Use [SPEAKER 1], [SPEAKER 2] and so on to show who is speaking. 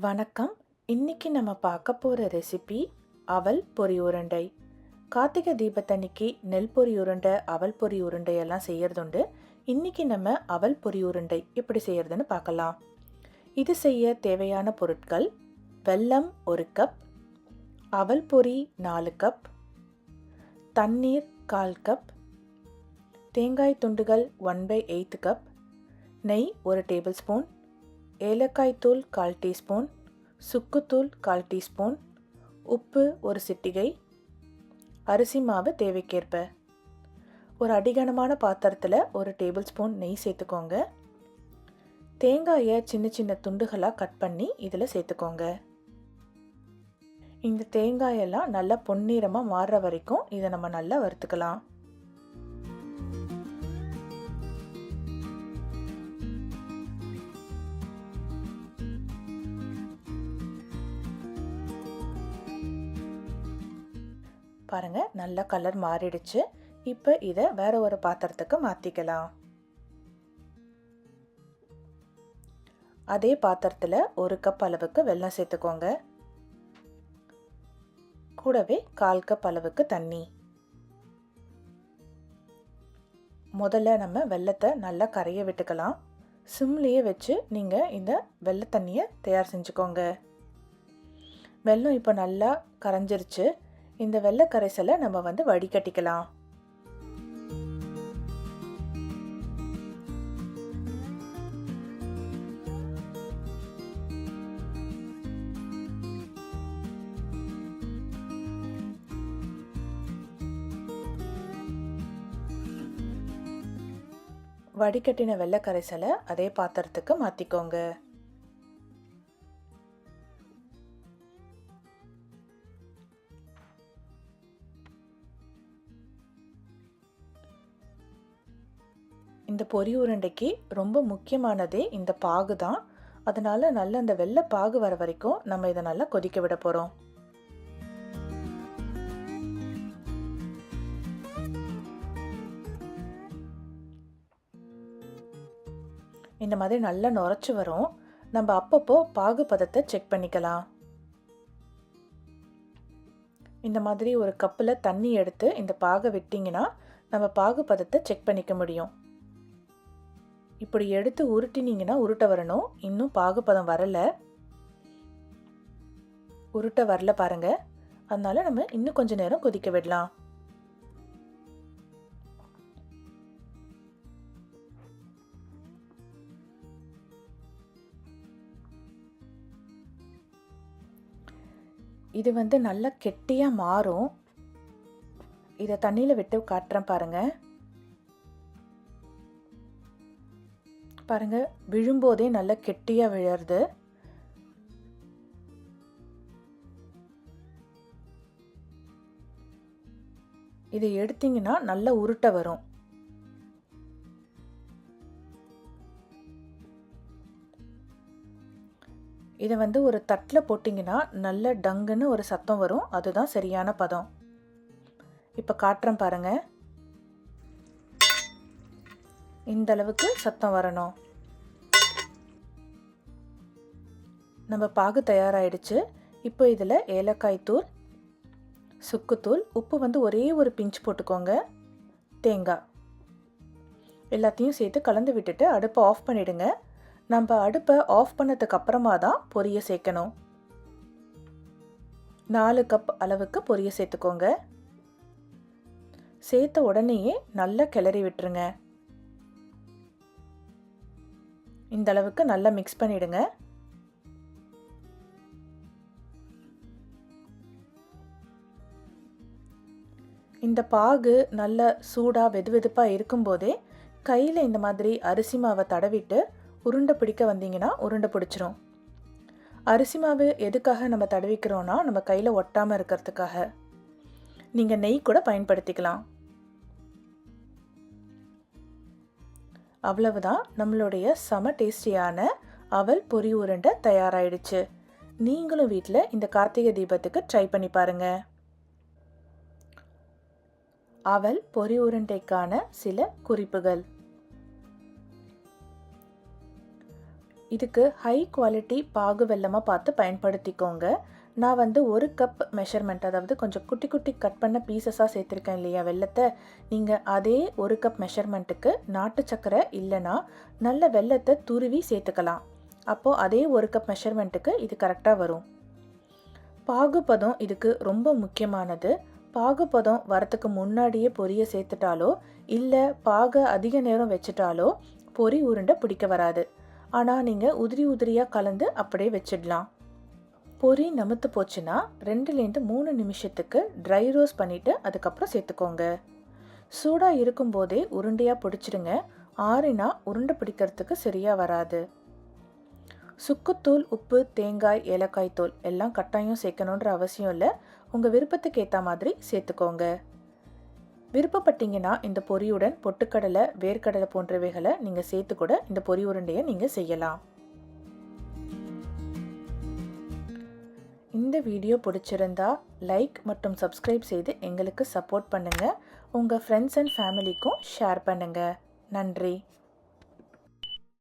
[SPEAKER 1] வணக்கம். இன்னைக்கு நம்ம பார்க்க போகிற ரெசிபி அவல் பொரி உருண்டை. கார்த்திகை தீபத்தன்னைக்கு நெல் பொரி உருண்டை அவல் பொரி உருண்டை எல்லாம் செய்யறதுண்டு இன்னைக்கு நம்ம அவல் பொரி உருண்டை எப்படி செய்யறதுன்னு பார்க்கலாம். இது செய்ய தேவையான பொருட்கள் வெல்லம் ஒரு கப் அவல் பொரி நாலு கப் தண்ணீர் கால் கப் தேங்காய் துண்டுகள் ஒன் பை எயித்து கப் நெய் ஒரு டேபிள் ஸ்பூன் ஏலக்காய் தூள் கால் டீஸ்பூன் சுக்குத்தூள் கால் டீஸ்பூன் உப்பு ஒரு சிட்டிகை அரிசி மாவு தேவைக்கேற்ப. ஒரு அடிகனமான பாத்திரத்தில் ஒரு டேபிள் ஸ்பூன் நெய் சேர்த்துக்கோங்க. தேங்காயை சின்ன சின்ன துண்டுகளாக கட் பண்ணி இதில் சேர்த்துக்கோங்க. இந்த தேங்காயெல்லாம் நல்லா பொன்னிறமாக மாறுற வரைக்கும் இதை நம்ம நல்லா வறுத்துக்கலாம். பாருங்கள் நல்ல கலர் மாறிடுச்சு. இப்போ இதை வேறு ஒரு பாத்திரத்துக்கு மாற்றிக்கலாம் அதே பாத்திரத்தில் ஒரு கப் அளவுக்கு வெல்லம் சேர்த்துக்கோங்க. கூடவே கால் கப் அளவுக்கு தண்ணி. முதல்ல நம்ம வெள்ளத்தை நல்லா கரைய விட்டுக்கலாம். சிம்லேயே வச்சு நீங்கள் இந்த வெள்ளை தண்ணியை தயார் செஞ்சுக்கோங்க. வெல்லம் இப்போ நல்லா கரைஞ்சிருச்சு. இந்த வெள்ளை கரைசலை நம்ம வந்து வடிகட்டிக்கலாம். வடிகட்டின வெள்ளை கரைசலை அதே பாத்திரத்துக்கு மாற்றிக்கோங்க இந்த பொரி உருண்டைக்கு ரொம்ப முக்கியமானதே இந்த பாகு தான். அதனால் நல்ல அந்த வெள்ளை பாகு வர வரைக்கும் நம்ம இதை நல்லா கொதிக்க விட போகிறோம் இந்த மாதிரி நல்லா நுரைச்சி வரும். நம்ம அப்பப்போ பாகு பதத்தை செக் பண்ணிக்கலாம். இந்த மாதிரி ஒரு கப்பில் தண்ணி எடுத்து இந்த பாகை விட்டிங்கன்னா நம்ம பாகு பதத்தை செக் பண்ணிக்க முடியும். இப்படி எடுத்து உருட்டினீங்கன்னா உருட்ட வரணும். இன்னும் பாகுப்பதம் வரல. உருட்ட வரல பாருங்க. அதனால நம்ம இன்னும் கொஞ்ச நேரம் கொதிக்க விடலாம். இது வந்து நல்லா கெட்டியாக மாறும். இதை தண்ணியில் விட்டு காட்டுறேன் பாருங்கள் பாருங்க விழும்போதே நல்லா கெட்டியாக விழருது இதை எடுத்தீங்கன்னா நல்ல உருட்டை வரும். இதை வந்து ஒரு தட்டில் போட்டிங்கன்னா நல்ல டங்குன்னு ஒரு சத்தம் வரும். அதுதான் சரியான பதம். இப்போ காட்டுறேன் பாருங்கள் இந்த அளவுக்கு சத்தம் வரணும். நம்ம பாகு தயாராகிடுச்சு இப்போ இதில் ஏலக்காய் தூள் சுக்குத்தூள் உப்பு வந்து ஒரே ஒரு பிஞ்ச் போட்டுக்கோங்க. தேங்காய். எல்லாத்தையும் சேர்த்து கலந்து விட்டுட்டு அடுப்பை ஆஃப் பண்ணிவிடுங்க நம்ம அடுப்பை ஆஃப் பண்ணதுக்கு அப்புறமா தான் பொரிய சேர்க்கணும். நாலு கப் அளவுக்கு பொரிய சேர்த்துக்கோங்க. சேர்த்த உடனேயே நல்லா கிளறி விட்டுருங்க. இந்த அளவுக்கு நல்லா மிக்ஸ் பண்ணிடுங்க. இந்த பாகு நல்ல சூடாக வெது வெதுப்பாக இருக்கும்போதே கையில் இந்த மாதிரி அரிசி மாவை தடவிட்டு உருண்டை பிடிக்க வந்தீங்கன்னா உருண்டை பிடிச்சிரும். அரிசி மாவு எதுக்காக நம்ம தடவிக்கிறோன்னா நம்ம கையில் ஒட்டாமல் இருக்கிறதுக்காக. நீங்கள் நெய் கூட பயன்படுத்திக்கலாம். அவ்வளவுதான். நம்மளுடைய செம டேஸ்டியான அவல் பொரி உருண்டை தயாராயிடுச்சு. நீங்களும் வீட்டில் இந்த கார்த்திகை தீபத்துக்கு ட்ரை பண்ணி பாருங்க. அவல் பொரி உருண்டைக்கான சில குறிப்புகள். இதுக்கு ஹை குவாலிட்டி பாகு வெல்லமாக பார்த்து பயன்படுத்திக்கோங்க. நான் வந்து ஒரு கப் மெஷர்மெண்ட் அதாவது கொஞ்சம் குட்டி குட்டி கட் பண்ண பீசஸாக சேர்த்துருக்கேன் இல்லையா வெல்லத்தை நீங்கள் அதே ஒரு கப் மெஷர்மெண்ட்டுக்கு நாட்டு சக்கரை இல்லைன்னா நல்ல வெல்லத்தை துருவி சேர்த்துக்கலாம். அப்போது அதே ஒரு கப் மெஷர்மெண்ட்டுக்கு இது கரெக்டாக வரும். பாகுபதம் இதுக்கு ரொம்ப முக்கியமானது. பாகுபதம் வரத்துக்கு முன்னாடியே பொரியை சேர்த்துட்டாலோ இல்லை பாகை அதிக நேரம் வச்சுட்டாலோ பொரி உருண்டை பிடிக்க வராது. ஆனால் நீங்கள் உதிரி உதிரியாக கலந்து அப்படியே வச்சிடலாம். பொரி நமத்து போச்சுன்னா ரெண்டுலேருந்து மூணு நிமிஷத்துக்கு ட்ரை ரோஸ் பண்ணிவிட்டு அதுக்கப்புறம் சேர்த்துக்கோங்க. சூடாக இருக்கும்போதே உருண்டையாக பிடிச்சிடுங்க. ஆறினா உருண்டை பிடிக்கிறதுக்கு சரியாக வராது. சுக்குத்தூள் உப்பு தேங்காய் ஏலக்காய் தூள் எல்லாம் கட்டாயம் சேர்க்கணுன்ற அவசியம் இல்லை. உங்கள் விருப்பத்துக்கு ஏற்ற மாதிரி சேர்த்துக்கோங்க. விருப்பப்பட்டீங்கன்னா இந்த பொரியுடன் பொட்டுக்கடலை வேர்க்கடலை போன்றவைகளை நீங்கள் சேர்த்து கூட இந்த பொரி உருண்டையை நீங்கள் செய்யலாம். இந்த வீடியோ பிடிச்சிருந்தா லைக் மற்றும் சப்ஸ்கிரைப் செய்து எங்களுக்கு சப்போர்ட் பண்ணுங்கள் உங்கள் ஃப்ரெண்ட்ஸ் அண்ட் ஃபேமிலிக்கும் ஷேர் பண்ணுங்கள் நன்றி.